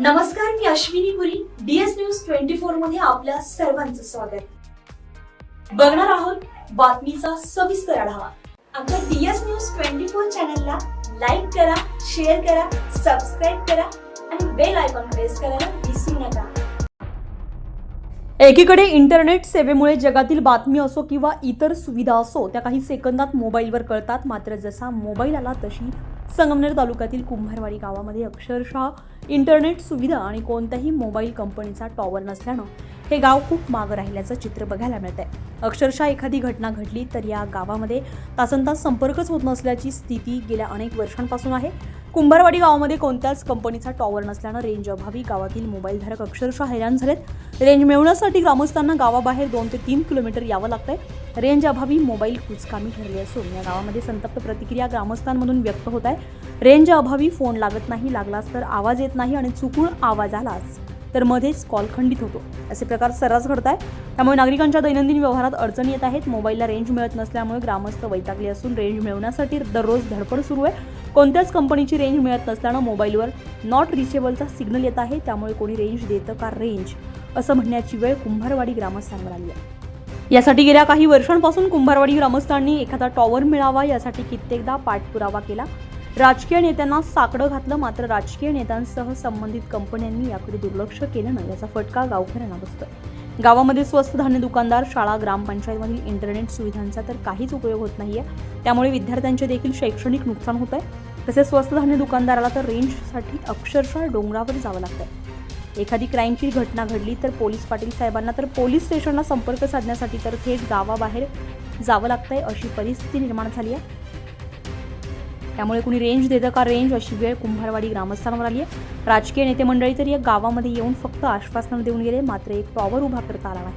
नमस्कार मी Ashwini Puri. DS news twenty फोरमध्ये आपल्या सर्वांचं स्वागत. बघणार आहोत बातमीचा सविस्तर आढावा. आमच्या डीएस न्यूज ट्वेंटी फोर चॅनलला लाईक करा शेअर करा सबस्क्राईब करा आणि बेल आयकॉन प्रेस करायला विसरू नका. एकीकडे इंटरनेट सेवेमुळे जगातील बातमी असो किंवा इतर सुविधा असो त्या काही सेकंदात मोबाईलवर कळतात. मात्र जसा मोबाईल आला तशी संगमनेर तालुक्यातील कुंभारवाडी गावामध्ये अक्षरशः इंटरनेट सुविधा आणि कोणत्याही मोबाईल कंपनीचा टॉवर नसल्यानं हे गाव खूप मागं राहिल्याचं चित्र बघायला मिळतंय. अक्षरशः एखादी घटना घडली तर या गावामध्ये तासनतास संपर्कच होत नसल्याची स्थिती गेल्या अनेक वर्षांपासून आहे. कुंभारवाडी गावामध्ये कोणत्याच कंपनीचा टॉवर नसल्यानं रेंज अभावी गावातील मोबाईलधारक अक्षरशः हैराण झालेत. रेंज मिळवण्यासाठी ग्रामस्थांना गावाबाहेर दोन ते तीन किलोमीटर यावं लागतंय. रेंज अभावी मोबाईल कुचकामी ठरली असून या गावामध्ये संतप्त प्रतिक्रिया ग्रामस्थांमधून व्यक्त होत आहे. रेंज अभावी फोन लागत नाही लागलाच तर आवाज येत नाही आणि चुकून आवाज आलाच तर मध्येच कॉल खंडित होतो. असे प्रकार सर्रास घडत आहे त्यामुळे नागरिकांच्या दैनंदिन व्यवहारात अडचणी येत आहेत. मोबाईलला रेंज मिळत नसल्यामुळे ग्रामस्थ वैतागले असून रेंज मिळवण्यासाठी दररोज धडपड सुरू आहे. कोणत्याच कंपनीची रेंज मिळत नसल्यानं मोबाईलवर नॉट रिचेबलचा सिग्नल येत आहे. त्यामुळे कोणी रेंज देतं का रेंज असं म्हणण्याची वेळ कुंभारवाडी ग्रामस्थांवर आली आहे. यासाठी गेल्या काही वर्षांपासून कुंभारवाडी ग्रामस्थांनी एखादा टॉवर मिळावा यासाठी कित्येकदा पाठपुरावा केला. राजकीय नेत्यांना साकडं घातलं मात्र राजकीय नेत्यांसह संबंधित कंपन्यांनी याकडे दुर्लक्ष केल्यानं याचा फटका गावकऱ्यांना बसतोय. गावामध्ये स्वस्त धान्य दुकानदार शाळा ग्रामपंचायतमधील इंटरनेट सुविधांचा तर काहीच उपयोग होत नाहीये. त्यामुळे विद्यार्थ्यांचे देखील शैक्षणिक नुकसान होत आहे तसेच स्वस्त धान्य दुकानदाराला तर रेंजसाठी अक्षरशः डोंगरावर जावं लागतंय. एखादी क्राईमची घटना घडली तर पोलीस पाटील साहेबांना तर पोलीस स्टेशनला संपर्क साधण्यासाठी तर थेट गावाबाहेर जावं लागतंय अशी परिस्थिती निर्माण झाली आहे. त्यामुळे कुणी रेंज देतं का रेंज अशी वेळ कुंभारवाडी ग्रामस्थांवर आली आहे. राजकीय नेते मंडळी तर या गावामध्ये येऊन फक्त आश्वासनं देऊन गेले मात्र एक टॉवर उभा करता आला नाही.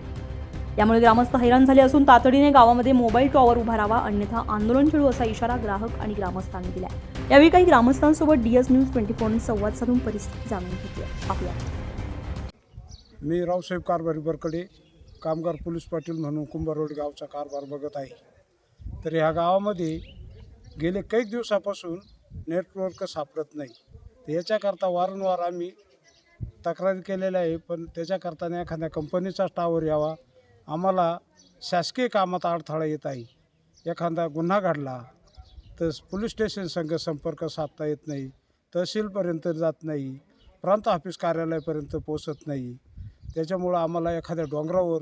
यामुळे ग्रामस्थ हैराण झाले असून तातडीने गावामध्ये मोबाईल टॉवर उभारावा अन्यथा आंदोलन छेडू असा इशारा ग्राहक आणि ग्रामस्थांनी दिला यावेळी काही ग्रामस्थांसोबत डीएस न्यूज ट्वेंटी फोर संवाद साधून परिस्थिती जाणून घेतली आपल्या मी रावसाहेब कारभारी बरकडे कामगार पोलीस पाटील म्हणून कुंभारवाडी गावचा कारभार बघत आहे. तर ह्या गावामध्ये गेले काही दिवसापासून नेटवर्क सापडत नाही. तर याच्याकरता वारंवार आम्ही तक्रारी केलेल्या आहे पण त्याच्याकरता एखाद्या कंपनीचा टावर यावा. आम्हाला शासकीय कामात अडथळा येत आहे. एखादा गुन्हा घडला तर पोलीस स्टेशन संघ संपर्क साधता येत नाही. तहसीलपर्यंत जात नाही. प्रांत ऑफिस कार्यालयापर्यंत पोचत नाही. त्याच्यामुळं आम्हाला एखाद्या डोंगरावर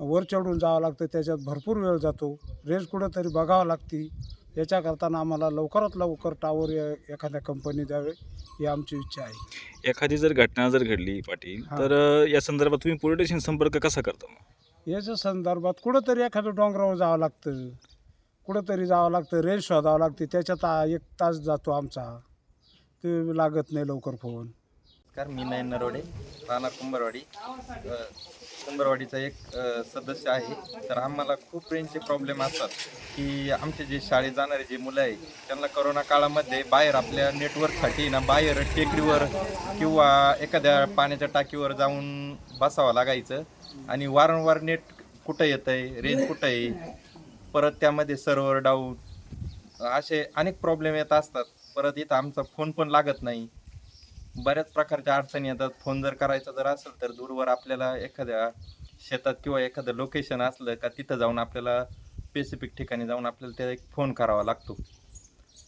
वर चढून जावं लागतं. त्याच्यात भरपूर वेळ जातो. रेंज कुठंतरी बघावं लागते. याच्या करताना आम्हाला लवकरात लवकर टावर या- एखाद्या कंपनी द्यावे ही आमची इच्छा आहे. एखादी जर घटना जर घडली पाटील. तर या संदर्भात तुम्ही पोलीस स्टेशन संपर्क कसा करता मग? याच्या संदर्भात कुठंतरी एखादं डोंगरावर जावं लागतं. कुठंतरी जावं लागतं रेंज शोधावं लागते. त्याच्यात आ- एक तास जातो आमचा. ते लागत नाही लवकर फोन. नमस्कार मी नयन नरोडे राहणार कुंभारवाडी. कुंभारवाडीचा एक अ, सदस्य आहे. तर आम्हाला खूप रेंजचे प्रॉब्लेम असतात की आमचे जे शाळेत जाणारे जे मुलं आहे त्यांना करोना काळामध्ये बाहेर आपल्या नेटवर्कसाठी ना बाहेर टेकडीवर किंवा एखाद्या पाण्याच्या टाकीवर जाऊन बसावं लागायचं. आणि वारंवार नेट कुठं येतं आहे रेंज कुठं आहे परत त्यामध्ये सर्व्हर डाऊन असे अनेक प्रॉब्लेम येत असतात. परत इथं आमचा फोन पण लागत नाही. बऱ्याच प्रकारच्या अडचणी येतात. फोन जर करायचा जर असेल तर दूरवर आपल्याला एखाद्या शेतात किंवा एखादं लोकेशन असलं का तिथं जाऊन आपल्याला स्पेसिफिक ठिकाणी जाऊन आपल्याला त्या एक फोन करावा लागतो.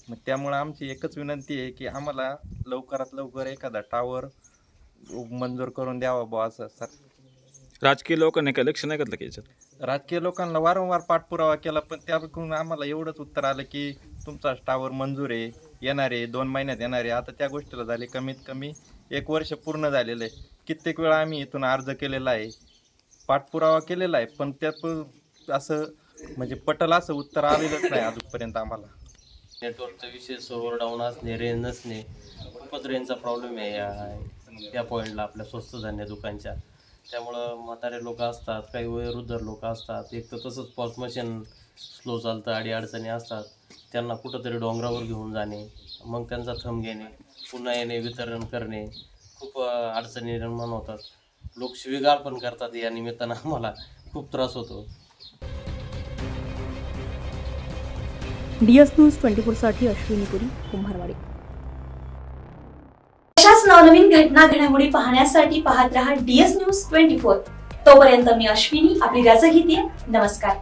मग त्यामुळं आमची एकच विनंती आहे की आम्हाला लवकरात लवकर एखादा टावर मंजूर करून द्यावा बुवा असं सर. राजकीय लोकांनी काय लक्ष नाही घातलं की याच्यात? राजकीय लोकांना वारंवार पाठपुरावा केला पण त्याकडून आम्हाला एवढंच उत्तर आलं की तुमचा टावर मंजूर आहे. येणार आहे दोन महिन्यात येणार आहे आता त्या गोष्टीला झाले कमीत कमी एक वर्ष पूर्ण झालेलं. आहे कित्येक वेळा आम्ही इथून अर्ज केलेला आहे. पाठपुरावा केलेला आहे पण त्यात असं म्हणजे पटल असं उत्तर आलेलंच नाही अजूनपर्यंत आम्हाला. नेटवर्कचा विषय सर्व्हर डाऊन असणे रेंज नसणे खूपच रेंजचा प्रॉब्लेम आहे या त्या पॉईंटला आपल्या स्वस्त धान्य दुकानच्या. त्यामुळं म्हातारे लोक असतात काही वयोवृद्ध लोक असतात एक तर तसंच पॉस मशीन स्लो चालतं अडी अडचणी असतात. त्यांना कुठंतरी डोंगरावर घेऊन जाणे मग त्यांचा थंब घेणे पुन्हा येणे वितरण करणे. खूप अडचणी निर्माण होतात. लोक शिवीगाळ पण करतात या निमित्तानं आम्हाला खूप त्रास होतो. डीएस न्यूज ट्वेंटी फोरसाठी अश्विनी पुरी कुंभारवाडी. अशाच नवनवीन घटना घडामोडी पाहण्यासाठी पाहत रहा डीएस न्यूज ट्वेंटी फोर. तोपर्यंत मी अश्विनी आपली रजा घेते. नमस्कार.